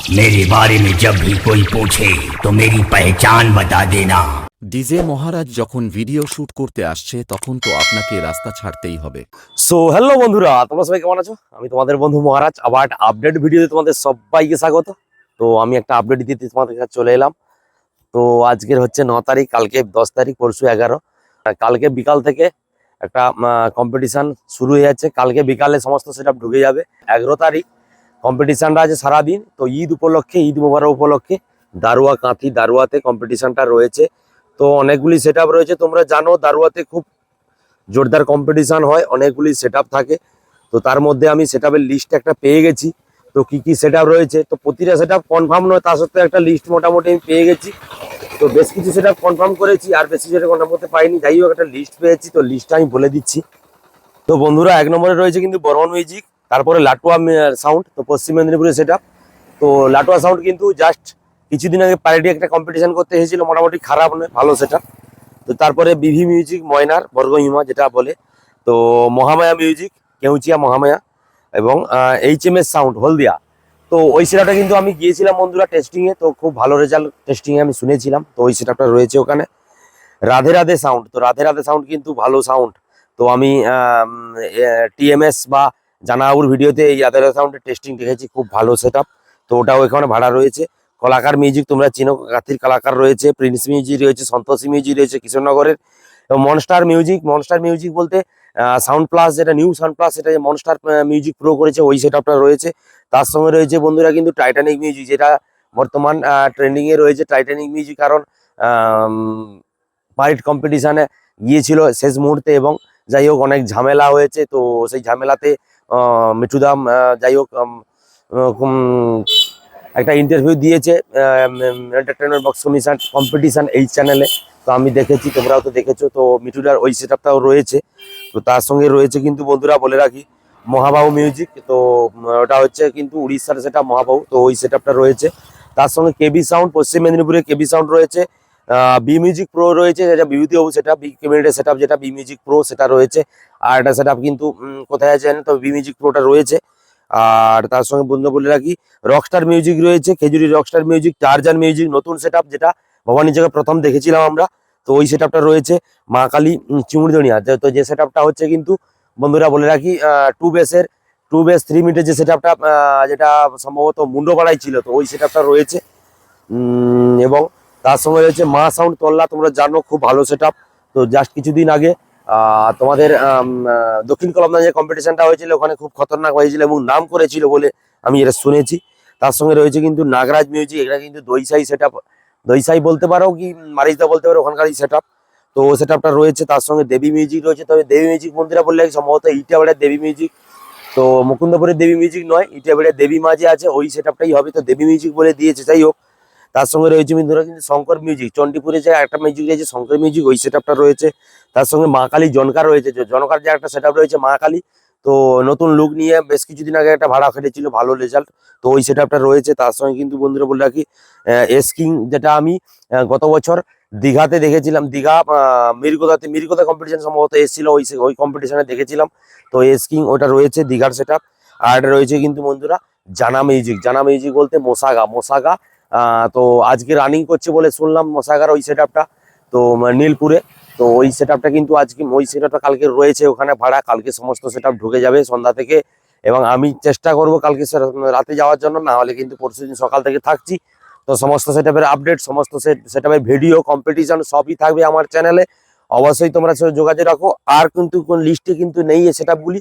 मेरे बारे में जब भी कोई पूछे तो मेरी पहचान बता देना ডিজে মহারাজ যখন ভিডিও শুট করতে আসছে তখন তো আপনাকে রাস্তা ছাড়তেই হবে সো হ্যালো বন্ধুরা তোমরা সবাই কেমন আছো আমি তোমাদের বন্ধু মহারাজ আবার আপডেট ভিডিওতে তোমাদের সবাইকে স্বাগত তো আমি একটা আপডেট দিতে তোমাদের কাছে চলে এলাম তো আজকের হচ্ছে ন তারিখ কালকে দশ তারিখ পরশু এগারো আর কালকে বিকাল থেকে একটা কম্পিটিশন শুরু হয়ে যাচ্ছে কালকে বিকালে সমস্ত সেটা ঢুকে যাবে এগারো তারিখ কম্পিটিশনটা আছে সারাদিন। তো ঈদ উপলক্ষে, ঈদ মোবারক উপলক্ষে দারুয়া কাঁথি দারুয়াতে কম্পিটিশনটা রয়েছে। তো অনেকগুলি সেট রয়েছে। তোমরা জানো দারুয়াতে খুব জোরদার কম্পিটিশান হয়, অনেকগুলি সেট থাকে। তো তার মধ্যে আমি সেট লিস্ট একটা পেয়ে গেছি। তো কি কি সেট রয়েছে? তো প্রতিটা সেট কনফার্ম নয়, তার সত্ত্বেও একটা লিস্ট মোটামুটি আমি পেয়ে গেছি। তো বেশ কিছু সেট কনফার্ম করেছি, আর বেশি সেটা কনফার্ম করতে পারিনি। যাই হোক, একটা লিস্ট পেয়েছি। তো লিস্টটা আমি বলে দিচ্ছি। তো বন্ধুরা, এক নম্বরে রয়েছে কিন্তু বর্মন মিউজিক তারপরে লাটুয়া সাউন্ড তো পশ্চিম মেদিনীপুরের সেট তো লাটুয়া সাউন্ড কিন্তু জাস্ট কিছুদিন আগে প্যারেডি একটা কম্পিটিশন করতে এসেছিল, মোটামুটি খারাপ নয়, ভালো সেটা তো তারপরে বিভি মিউজিক ময়নার বর্গহিমা যেটা বলে। তো মহামায়া মিউজিক কেউচিয়া মহামায়া এবং H M S sound Haldia. তো ওই সেটআপটা কিন্তু আমি গিয়েছিলাম বন্ধুরা টেস্টিংয়ে তো খুব ভালো রেজাল্ট টেস্টিংয়ে আমি শুনেছিলাম। তো ওই সেটআপটা রয়েছে ওখানে। রাধে রাধে সাউন্ড তো রাধে রাধে সাউন্ড কিন্তু ভালো সাউন্ড তো আমি টিএমএস বা জানাউর ভিডিওতে এই রাধে সাউন্ডের টেস্টিং দেখেছি, খুব ভালো সেটআপ তো ওটাও এখানে ভাড়া রয়েছে। কলাকার মিউজিক তোমরা চিনো, গাথির কলাকার রয়েছে প্রিন্স মিউজিক রয়েছে সন্তোষী মিউজিক রয়েছে, কিশোরনগরের। এবং মনস্টার মিউজিক মনস্টার মিউজিক বলতে সাউন্ড প্লাস যেটা নিউ সাউন্ড প্লাস সেটা মনস্টার মিউজিক প্রো করেছে, ওই সেটআপটা রয়েছে। তার সঙ্গে রয়েছে বন্ধুরা কিন্তু টাইটানিক মিউজিক যেটা বর্তমান ট্রেন্ডিংয়ে রয়েছে টাইটানিক মিউজিক কারণ পাইট কম্পিটিশানে গিয়েছিল শেষ মুহূর্তে এবং যাই হোক অনেক ঝামেলা হয়েছে, তো সেই ঝামেলাতে মিঠুদাম যাই হোক একটা ইন্টারভিউ দিয়েছে এন্টারটেনমেন্ট বক্স কমিশন কম্পিটিশন এই চ্যানেলে তো আমি দেখেছি, তোমরাও তো দেখেছ, তো মিঠুদার ওই সেটআপটাও রয়েছে। তো তার সঙ্গে রয়েছে কিন্তু বন্ধুরা, বলে রাখি, মহাবাহু মিউজিক তো ওটা হচ্ছে কিন্তু উড়িষ্যার সেটা মহাবাহু, তো ওই সেটআপটা রয়েছে। তার সঙ্গে কেবি সাউন্ড পশ্চিম মেদিনীপুরে কেবি সাউন্ড রয়েছে। বি মিউজিক প্রো রয়েছে, যেটা বিভূতি বাবু সেটা বি ক্যাবিনেটের সেটআপ যেটা বি মিউজিক প্রো সেটা রয়েছে। আর একটা সেটআপ কিন্তু কোথায় আছে তো? বি মিউজিক প্রোটা রয়েছে। আর তার সঙ্গে বন্ধু বলে রাখি রকস্টার মিউজিক রয়েছে, Khejuri rockstar music Tarzan music নতুন সেটআপ যেটা ভবানী জায়গায় প্রথম দেখেছিলাম আমরা। তো ওই সেটআপটা রয়েছে, মা কালী চিমুড়িদনিয়া তো যে সেটআপটা হচ্ছে কিন্তু, বন্ধুরা বলে রাখি টু বেসের টু বেস থ্রি মিনিটের যে সেটআপটা যেটা সম্ভবত মুন্ডপাড়াই ছিল, তো ওই সেটআপটা রয়েছে। এবং তার সঙ্গে রয়েছে মা সাউন্ড তল্লা, তোমরা জানো, খুব ভালো সেটআপ তো জাস্ট কিছুদিন আগে তোমাদের দক্ষিণ কলমনা যে কম্পিটিশনটা হয়েছিল, ওখানে খুব খতরনাক হয়েছিল এবং নাম করেছিল বলে আমি এটা শুনেছি। তার সঙ্গে রয়েছে কিন্তু নাগরাজ মিউজিক এটা কিন্তু দইসাই সেট আপ দইসাই বলতে পারো কি, মারিজদা বলতে পারো, ওখানকারই সেট তো সেট আপটা রয়েছে, তার সঙ্গে দেবী মিউজিক রয়েছে। তবে দেবী মিউজিক মন্দিরা বললে সম্ভবত ইটাবাড়ের দেবী মিউজিক তো মুকুন্দপুরের দেবী মিউজিক নয়, ইটাবাড়ের দেবী মা যে আছে, ওই সেট আপটাই হবে। তো দেবী মিউজিক বলে দিয়েছে, যাই হোক। তার সঙ্গে রয়েছে বন্ধুরা কিন্তু শঙ্কর মিউজিক চণ্ডীপুরে যে একটা মিউজিক রয়েছে, শঙ্কর মিউজিক ওই সেট রয়েছে। তার সঙ্গে মা কালী জনকার রয়েছে জনকার যে একটা সেট রয়েছে মা কালী, তো নতুন লুক নিয়ে বেশ কিছুদিন আগে একটা ভাড়া খেটেছিল, ভালো রেজাল্ট তো ওই সেট রয়েছে। তার সঙ্গে কিন্তু বন্ধুরা বলে রাখি এসকিং যেটা আমি গত বছর দীঘাতে দেখেছিলাম। দীঘা মিরগোদাতে, মিরগোদা কম্পিটিশন সম্ভবত এসেছিল, ওই ওই কম্পিটিশনে দেখেছিলাম। তো এসকিং ওটা রয়েছে দীঘার সেট আর রয়েছে কিন্তু বন্ধুরা জানা মিউজিক জানা মিউজিক বলতে মোসাগা মোসাগা তো আজকে রানিং করছে বলে শুনলাম মোসাগার ওই সেট তো নীলপুরে। তো ওই সেট কিন্তু আজকে, ওই সেট কালকে রয়েছে ওখানে ভাড়া, কালকে সমস্ত সেট ঢুকে যাবে সন্ধ্যা থেকে। এবং আমি চেষ্টা করব কালকে রাতে যাওয়ার জন্য, না হলে কিন্তু পরশুদিন সকাল থেকে থাকছি। তো সমস্ত সেটআপের আপডেট সমস্ত সেটআপের ভিডিও কম্পিটিশন সবই থাকবে আমার চ্যানেলে অবশ্যই তোমরা যোগাযোগ রাখো। আর কিন্তু কোন লিস্টে কিন্তু নেই এই সেটআপগুলি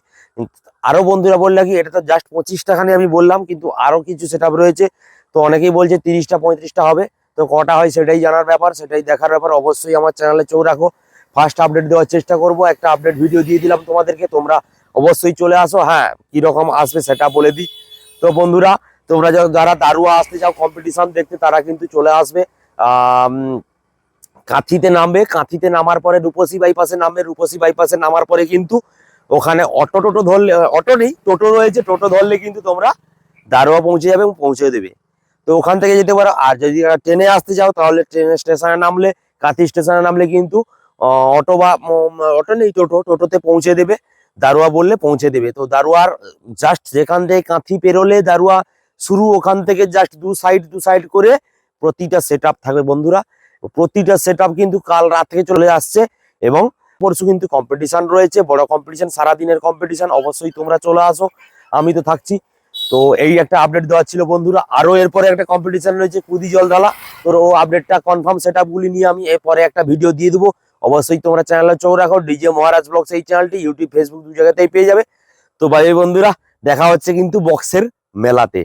আরও বন্ধুরা বললে কি, এটা তো জাস্ট পঁচিশটা খানি আমি বললাম, কিন্তু আরও কিছু সেটআপ রয়েছে। তো অনেকেই বলছে তিরিশটা, পঁয়ত্রিশটা হবে। তো কটা হয় সেটাই জানার ব্যাপার, সেটাই দেখার ব্যাপার। অবশ্যই আমার চ্যানেলে চোখ রাখো। ফার্স্ট আপডেট দেওয়ার চেষ্টা করব। একটা আপডেট ভিডিও দিয়ে দিলাম তোমাদেরকে। তোমরা অবশ্যই চলে আসো। হ্যাঁ কীরকম আসবে সেটা বলে দিই। তো বন্ধুরা, তোমরা যারা দারুয়া আসতে চাও কম্পিটিশন দেখতে, তারা কিন্তু চলে আসবে। কাঁথিতে নামবে। কাঁথিতে নামার পরে রূপসী বাইপাসে নামবে। রূপসী বাইপাসে নামার পরে কিন্তু ওখানে অটো টোটো ধরলে, অটো নেই, টোটো রয়েছে। টোটো ধরলে কিন্তু তোমরা দারোয়া পৌঁছে যাবে এবং পৌঁছে দেবে। তো ওখান থেকে যেতে পারো। আর যদি ট্রেনে আসতে চাও, তাহলে ট্রেনের স্টেশনে নামলে, কাঁথি স্টেশনে নামলে কিন্তু অটো বা অটো নেই, টোটো, টোটোতে পৌঁছে দেবে। দারুয়া বললে পৌঁছে দেবে। তো দারুয়ার জাস্ট যেখান থেকে কাঁথি পেরোলে দারুয়া শুরু, ওখান থেকে জাস্ট দু সাইড দু সাইড করে প্রতিটা সেট থাকবে বন্ধুরা। প্রতিটা সেট কিন্তু কাল রাত থেকে চলে আসছে এবং পরশু কিন্তু কম্পিটিশন রয়েছে। বড় কম্পিটিশন সারাদিনের কম্পিটিশন অবশ্যই তোমরা চলে আসো। আমি তো থাকছি। তো এই একটা আপডেট দেওয়া ছিল বন্ধুরা। আরও এরপরে একটা কম্পিটিশন রয়েছে, কুদি জল ঢালা তোর ও আপডেটটা কনফার্ম সেট নিয়ে আমি এরপরে একটা ভিডিও দিয়ে দেবো। অবশ্যই তোমরা চ্যানেলে চোখ রাখো ডিজে মহারাজ ব্লগস এই চ্যানেলটি ইউটিউব ফেসবুক দু জায়গাতেই পেয়ে যাবে। তো বাজে বন্ধুরা, দেখা হচ্ছে কিন্তু বক্সের মেলাতে।